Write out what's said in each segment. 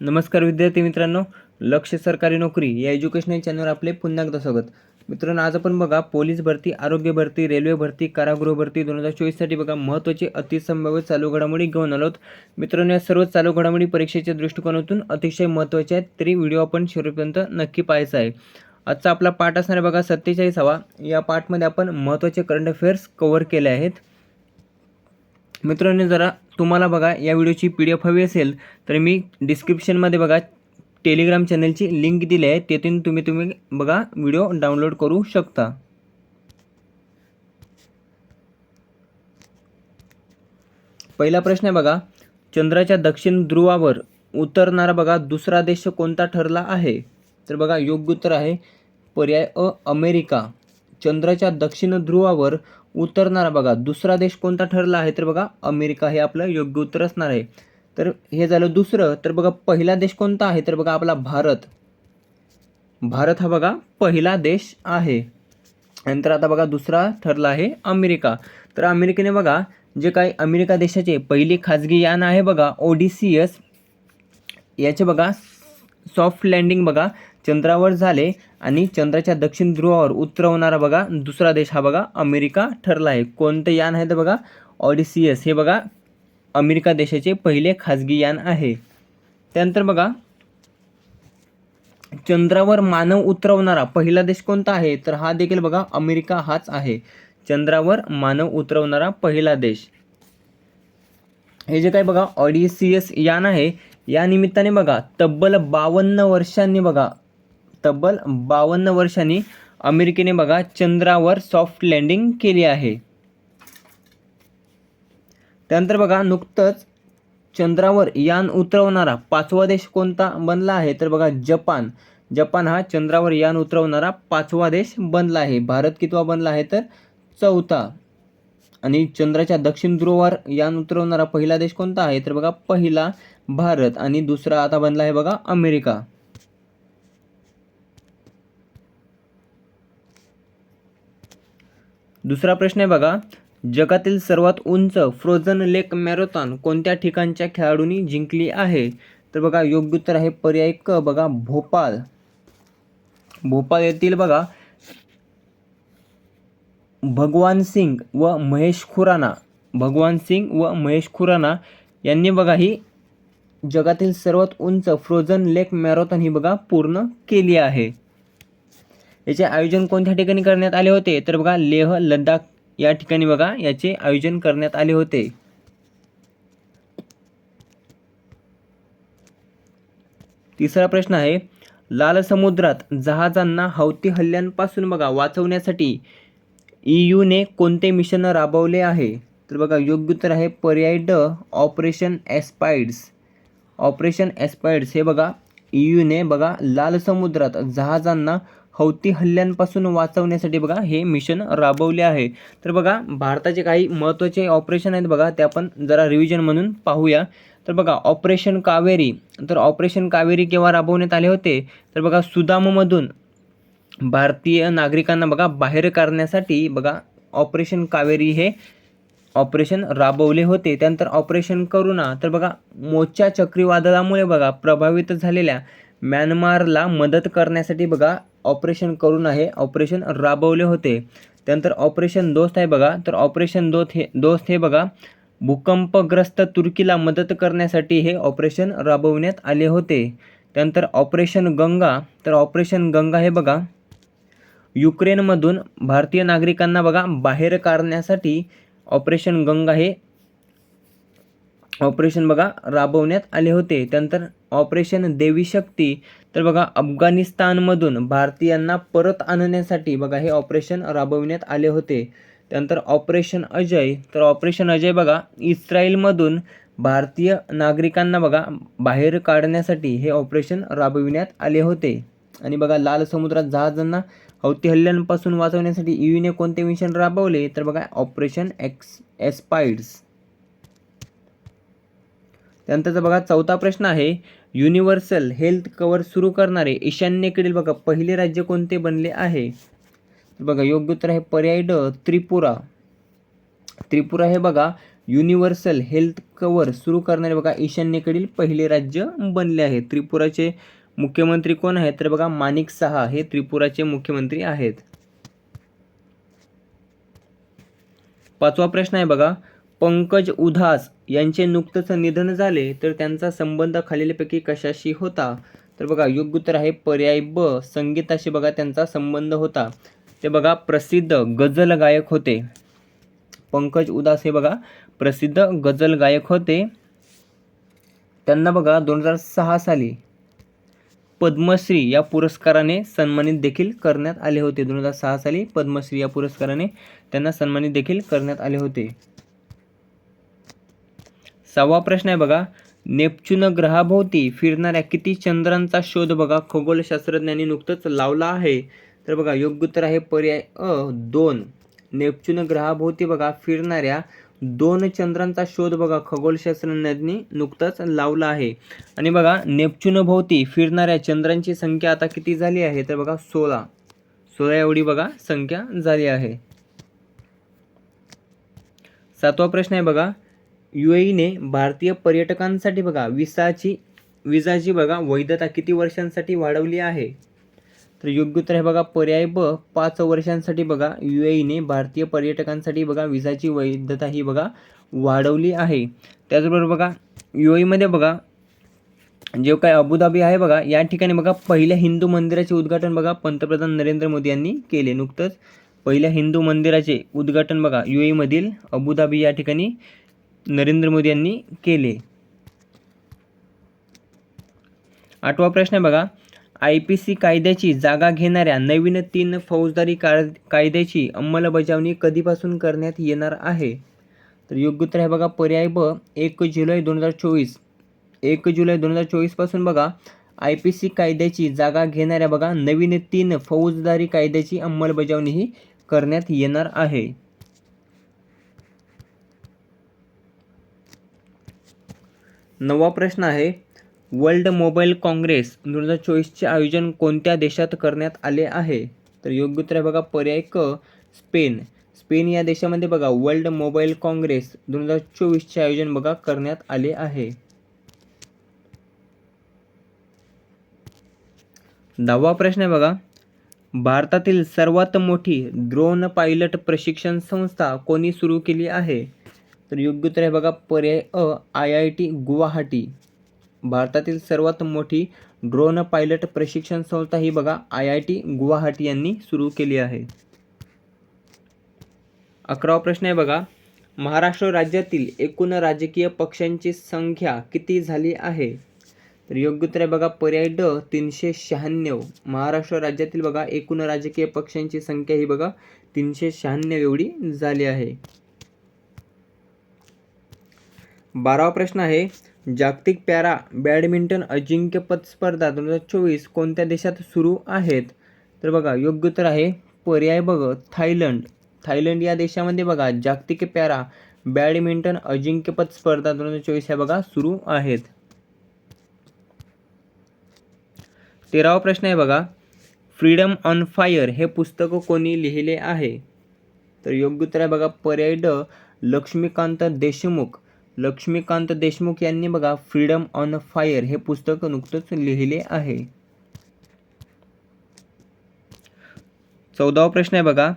नमस्कार विद्यार्थी मित्रांनो लक्ष सरकारी नोकरी या एज्युकेशनल चॅनलवर आपले पुन्हा एकदा स्वागत. मित्रांनो आज आपण बघा पोलीस भरती आरोग्य भरती रेल्वे भरती कारागृह भरती दोन हजार चोवीससाठी बघा महत्त्वाची अतिसंभाव्य चालू घडामोडी घेऊन आलो मित्रांनो या सर्व चालू घडामोडी परीक्षेच्या दृष्टिकोनातून अतिशय महत्त्वाचे आहेत तरी व्हिडिओ आपण शेवटपर्यंत नक्की पाहायचा आहे. आजचा आपला पाठ असणार आहे बघा सत्तेचाळीसावा. या पाठमध्ये आपण महत्त्वाचे करंट अफेअर्स कव्हर केले आहेत. मित्रांनो जरा तुम्हाला बघा या व्हिडिओची पी डी एफ हवी असेल तर मी डिस्क्रिप्शनमध्ये बघा टेलिग्राम चॅनलची लिंक दिली आहे तेथून तुम्ही तुम्ही बघा व्हिडिओ डाउनलोड करू शकता. पहिला प्रश्न आहे बघा चंद्राच्या दक्षिण ध्रुवावर उतरणारा बघा दुसरा देश कोणता ठरला आहे? तर बघा योग्य उत्तर आहे पर्याय अ अमेरिका. चंद्राच्या दक्षिण ध्रुवावर उतरणारा बघा दुसरा देश कोणता ठरला आहे तर बघा अमेरिका हे आपलं योग्य उत्तर असणार आहे. तर हे झालं दुसरं. तर बघा पहिला देश कोणता आहे? तर बघा आपला भारत. भारत हा बघा पहिला देश आहे. नंतर आता बघा दुसरा ठरला आहे अमेरिका. तर अमेरिकेने बघा जे काही अमेरिका देशाचे पहिली खाजगी यान आहे बघा ओडिसीएस याचे बघा सॉफ्ट लँडिंग बघा चंद्रावर झाले आणि चंद्राच्या दक्षिण ध्रुवावर उतरवणारा बघा दुसरा देश हा बघा अमेरिका ठरला आहे. कोणतं यान आहे तर बघा? ऑडिसियस. हे बघा अमेरिका देशाचे पहिले खाजगी यान आहे. त्यानंतर बघा चंद्रावर मानव उतरवणारा पहिला देश कोणता आहे? तर हा देखील बघा अमेरिका हाच आहे. चंद्रावर मानव उतरवणारा पहिला देश. हे जे काही बघा ऑडिसियस यान आहे या निमित्ताने बघा तब्बल बावन्न वर्षांनी बघा तब्बल बावन्न वर्षांनी अमेरिकेने बघा चंद्रावर सॉफ्ट लँडिंग केली आहे. त्यानंतर बघा नुकतंच चंद्रावर यान उतरवणारा पाचवा देश कोणता बनला आहे? तर बघा जपान. जपान हा चंद्रावर यान उतरवणारा पाचवा देश बनला आहे. भारत कितवा बनला आहे? तर चौथा. आणि चंद्राच्या दक्षिण ध्रुवावर यान उतरवणारा पहिला देश कोणता आहे? तर बघा पहिला भारत. आणि दुसरा आता बनला आहे बघा अमेरिका. दुसरा प्रश्न आहे बघा. जगातील सर्वात उंच फ्रोझन लेक मॅरेथॉन कोणत्या ठिकाणच्या खेळाडूंनी जिंकली आहे? तर बघा योग्य उत्तर आहे पर्याय क बघा भोपाळ. भोपाळ येथील बघा भगवान सिंग व महेश खुराना. भगवान सिंग व महेश खुराना यांनी बघा ही जगातील सर्वात उंच फ्रोझन लेक मॅरेथॉन ही बघा पूर्ण केली आहे. याचे आयोजन कोणत्या ठिकाणी करण्यात आले होते? तर बघा लेह लडाख या ठिकाणी बघा याचे आयोजन करण्यात आले होते. तिसरा प्रश्न आहे लाल समुद्रात जहाजांना हौती हल्ल्यांपासून बघा वाचवण्यासाठी ईयूने कोणते मिशन राबवले आहे? तर बघा योग्य उत्तर आहे पर्याय ड ऑपरेशन एस्पाइड्स ऑपरेशन एस्पाइड्स हे बघा ईयूने बघा लाल समुद्रात जहाजांना हौती हल्ल्यांपासून वाचवण्यासाठी बघा हे मिशन राबवले आहे. तर बघा भारताचे काही महत्त्वाचे ऑपरेशन आहेत बघा ते आपण जरा रिव्हिजन म्हणून पाहूया. तर बघा ऑपरेशन कावेरी. तर ऑपरेशन कावेरी केव्हा राबवण्यात आले होते? तर बघा सुदाममधून भारतीय नागरिकांना बघा बाहेर काढण्यासाठी बघा ऑपरेशन कावेरी हे ऑपरेशन राबवले होते. त्यानंतर ऑपरेशन करुणा. तर बघा मोच्या चक्रीवादळामुळे बघा प्रभावित झालेल्या म्यानमारला मदत करण्यासाठी बघा ऑपरेशन करून आहे. ऑपरेशन राबवले होते. त्यानंतर ऑपरेशन दोस्त आहे बघा. तर ऑपरेशन दोस्त हे दोस्त हे बघा भूकंपग्रस्त तुर्कीला मदत करण्यासाठी हे ऑपरेशन राबवण्यात आले होते. त्यानंतर ऑपरेशन गंगा. तर ऑपरेशन गंगा हे बघा युक्रेनमधून भारतीय नागरिकांना बघा बाहेर काढण्यासाठी ऑपरेशन गंगा हे ऑपरेशन बघा राबवण्यात आले होते. त्यानंतर ऑपरेशन देवी शक्ती. तर बघा अफगाणिस्तानमधून भारतीयांना परत आणण्यासाठी बघा हे ऑपरेशन राबवण्यात आले होते. त्यानंतर ऑपरेशन अजय. तर ऑपरेशन अजय बघा इस्रायलमधून भारतीय नागरिकांना बघा बाहेर काढण्यासाठी हे ऑपरेशन राबविण्यात आले होते. आणि बघा लाल समुद्रात जहाजांना हौती हल्ल्यांपासून वाचवण्यासाठी ईयूने कोणते मिशन राबवले? तर बघा ऑपरेशन एक्स एस्पाइड्स त्यानंतरचा बघा चौथा प्रश्न आहे युनिव्हर्सल हेल्थ कवर सुरू करणारे ईशान्येकडील बघा पहिले राज्य कोणते बनले आहे? बघा योग्य उत्तर आहे पर्याय ड त्रिपुरा. त्रिपुरा हे बघा युनिव्हर्सल हेल्थ कवर सुरू करणारे बघा ईशान्येकडील पहिले राज्य बनले आहे. त्रिपुराचे मुख्यमंत्री कोण आहेत? तर बघा माणिक सहा हे त्रिपुराचे मुख्यमंत्री आहेत. पाचवा प्रश्न आहे बघा पंकज उधास यांचे नुकतंच निधन झाले तर त्यांचा संबंध खालीलपैकी कशाशी होता? तर बघा योग्य उत्तर आहे पर्याय ब संगीताशी बघा त्यांचा संबंध होता. ते बघा प्रसिद्ध गझल गायक होते. पंकज उदास हे बघा प्रसिद्ध गझल गायक होते. त्यांना बघा दोन हजार सहा साली पद्मश्री या पुरस्काराने सन्मानित देखील करण्यात आले होते. दोन हजार सहा साली पद्मश्री या पुरस्काराने त्यांना सन्मानित देखील करण्यात आले होते. सहावा प्रश्न आहे बघा. नेपच्यून ग्रहाभोवती फिरणाऱ्या किती चंद्रांचा शोध बघा. खगोलशास्त्रज्ञांनी नुकतंच लावला आहे. तर बघा योग्य उत्तर आहे पर्याय अ दोन. नेपच्यून ग्रहाभोवती बघा फिरणाऱ्या दोन चंद्रांचा शोध बघा. खगोलशास्त्रज्ञांनी नुकताच लावला आहे. आणि बघा नेपच्यूनभोवती फिरणाऱ्या चंद्रांची संख्या आता किती झाली आहे? तर बघा सोळा. सोळा एवढी बघा संख्या झाली आहे. सातवा प्रश्न आहे बघा. यू एईने भारतीय पर्यटकांसाठी बघा विसाची विजाची बघा वैधता किती वर्षांसाठी वाढवली आहे? तर योग्य उत्तर आहे बघा पर्याय ब पाच वर्षांसाठी बघा यू एईने भारतीय पर्यटकांसाठी बघा विजाची वैधता ही बघा वाढवली आहे. त्याचबरोबर बघा यू एमध्ये बघा जे काय अबुधाबी आहे बघा या ठिकाणी बघा पहिल्या हिंदू मंदिराचे उद्घाटन बघा पंतप्रधान नरेंद्र मोदी यांनी केले नुकतंच. पहिल्या हिंदू मंदिराचे उद्घाटन बघा यू एमधील अबुधाबी या ठिकाणी नरेंद्र मोदी यांनी केले. आठवा प्रश्न आहे बघा. आय पी सी कायद्याची जागा घेणाऱ्या नवीन तीन फौजदारी कायद्याची अंमलबजावणी कधीपासून करण्यात येणार आहे? तर योग्य उत्तर आहे बघा पर्याय ब एक जुलै दोन हजार चोवीस. एक जुलै दोन हजार चोवीसपासून बघा आय पी सी कायद्याची जागा घेणाऱ्या बघा नवीन तीन फौजदारी कायद्याची अंमलबजावणी ही करण्यात येणार आहे. नववा प्रश्न आहे वर्ल्ड मोबाईल काँग्रेस दोन हजार चोवीसचे आयोजन कोणत्या देशात करण्यात आले आहे? तर योग्य उत्तर आहे बघा पर्याय क स्पेन. स्पेन या देशामध्ये बघा वर्ल्ड मोबाईल काँग्रेस दोन हजार चोवीसचे आयोजन बघा करण्यात आले आहे. दहावा प्रश्न आहे बघा भारतातील सर्वात मोठी ड्रोन पायलट प्रशिक्षण संस्था कोणी सुरू केली आहे? तर योग्य उत्तर आहे बघा पर्याय अ आय आय टी गुवाहाटी. भारतातील सर्वात मोठी ड्रोन पायलट प्रशिक्षण संस्था ही बघा आय आय टी गुवाहाटी यांनी सुरू केली आहे. अकरावा प्रश्न आहे बघा महाराष्ट्र राज्यातील एकूण राजकीय पक्षांची संख्या किती झाली आहे? तर योग्य उत्तर आहे बघा पर्याय ड तीनशे शहाण्णव. महाराष्ट्र राज्यातील बघा एकूण राजकीय पक्षांची संख्या ही बघा तीनशे शहाण्णव एवढी झाली आहे. बारावा प्रश्न आहे जागतिक पॅरा बॅडमिंटन अजिंक्यपद स्पर्धा दोन हजार चोवीस कोणत्या देशात सुरू आहेत? तर बघा योग्य उत्तर आहे पर्याय बघ थायलंड. थायलंड या देशामध्ये बघा जागतिक पॅरा बॅडमिंटन अजिंक्यपद स्पर्धा दोन हजार चोवीस ह्या बघा सुरू आहेत. तेरावा प्रश्न आहे बघा फ्रीडम ऑन फायर हे पुस्तक कोणी लिहिले आहे? तर योग्य उत्तर आहे बघा पर्याय ड लक्ष्मीकांत देशमुख. लक्ष्मीकांत देशमुख यांनी बघा फ्रीडम ऑन फायर हे पुस्तक नुकतंच लिहिले आहे. चौदावा प्रश्न आहे बघा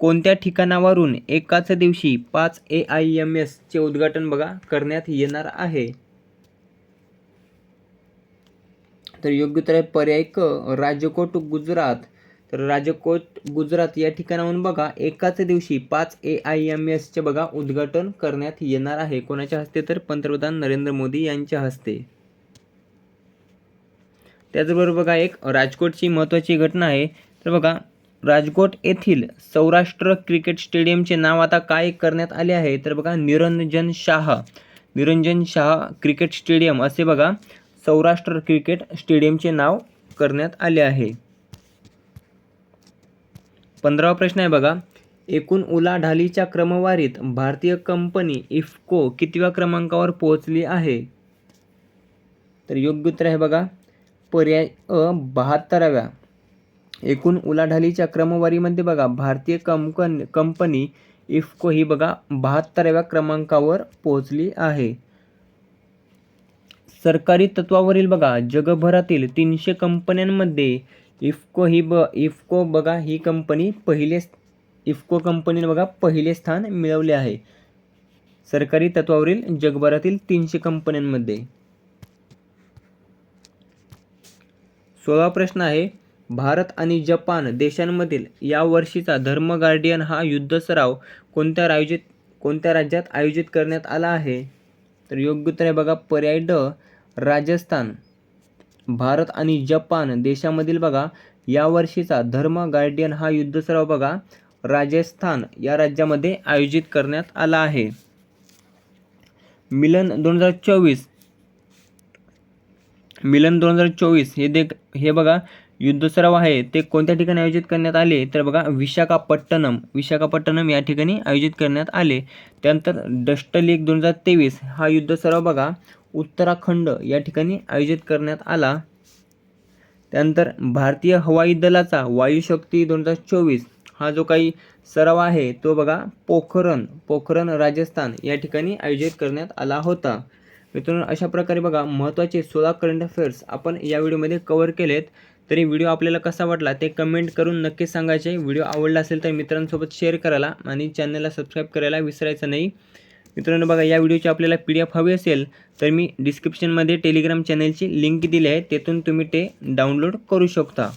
कोणत्या ठिकाणावरून एकाच दिवशी पाच ए आय एम एसचे उद्घाटन बघा करण्यात येणार आहे? तर योग्य उत्तर आहे पर्याय क राजकोट गुजरात. तर राजकोट गुजरात या ठिकाणाहून बघा एकाच दिवशी पाच ए आय एम एसचे बघा उद्घाटन करण्यात येणार आहे. कोणाच्या हस्ते तर? पंतप्रधान नरेंद्र मोदी यांच्या हस्ते. त्याचबरोबर बघा एक राजकोटची महत्त्वाची घटना आहे. तर बघा राजकोट येथील सौराष्ट्र क्रिकेट स्टेडियमचे नाव आता काय करण्यात आले आहे? तर बघा निरंजन शाह. निरंजन शाह क्रिकेट स्टेडियम असे बघा सौराष्ट्र क्रिकेट स्टेडियमचे नाव करण्यात आले आहे. पंधरावा प्रश्न आहे बघा. एकूण उलाढालीच्या क्रमवारीत भारतीय कंपनी इफ्को कितव्या क्रमांकावर पोहोचली आहे? तर योग्य उत्तर आहे बघा. पर्याय अ बहात्तराव्या. एकूण उलाढालीच्या क्रमवारीमध्ये बघा भारतीय कंपन कंपनी इफ्को ही बघा बहात्तराव्या क्रमांकावर पोहोचली आहे. सरकारी तत्वावरील बघा जगभरातील तीनशे कंपन्यांमध्ये इफ्को ही ब इफ्को बघा ही कंपनी पहिले इफ्को कंपनीने बघा पहिले स्थान मिळवले आहे. सरकारी तत्वावरील जगभरातील तीनशे कंपन्यांमध्ये. सोळा प्रश्न आहे. भारत आणि जपान देशांमधील या वर्षीचा धर्म गार्डियन हा युद्ध सराव कोणत्या आयोजित कोणत्या राज्यात आयोजित करण्यात आला आहे? तर योग्य उत्तर आहे बघा पर्याय ड राजस्थान. भारत आणि जपान देशामधील बघा या वर्षीचा धर्म गार्डियन हा युद्ध सराव बघा राजस्थान या राज्यामध्ये आयोजित करण्यात आला आहे. मिलन दोन हजार चोवीस मिलन दोन हजार चोवीस हे देख हे बघा युद्ध सराव आहे ते कोणत्या ठिकाणी आयोजित करण्यात आले? तर बघा विशाखापट्टणम विशाखापट्टणम या ठिकाणी आयोजित करण्यात आले. त्यानंतर डस्ट लीग दोन हजार तेवीस हा युद्धसराव बघा उत्तराखंड या ठिकाणी आयोजित करण्यात आला. त्यानंतर भारतीय हवाई दलाचा वायुशक्ती दोन हजार चोवीस हा जो काही सराव आहे तो बघा पोखरण पोखरण राजस्थान या ठिकाणी आयोजित करण्यात आला होता. मित्रांनो अशा प्रकारे बघा महत्त्वाचे सोळा करंट अफेअर्स आपण या व्हिडिओमध्ये कवर केलेत. तरी व्हिडिओ आपल्याला कसा वाटला ते कमेंट करून नक्की सांगायचे. व्हिडिओ आवडला असेल तर मित्रांसोबत शेअर करायला आणि चॅनलला सबस्क्राईब करायला विसरायचं नाही. मित्रांनो बघा या व्हिडिओची आपल्याला पी डी एफ हवी असेल तर मी डिस्क्रिप्शनमध्ये टेलिग्राम चॅनलची लिंक दिली आहे तेथून तुम्ही ते डाउनलोड करू शकता.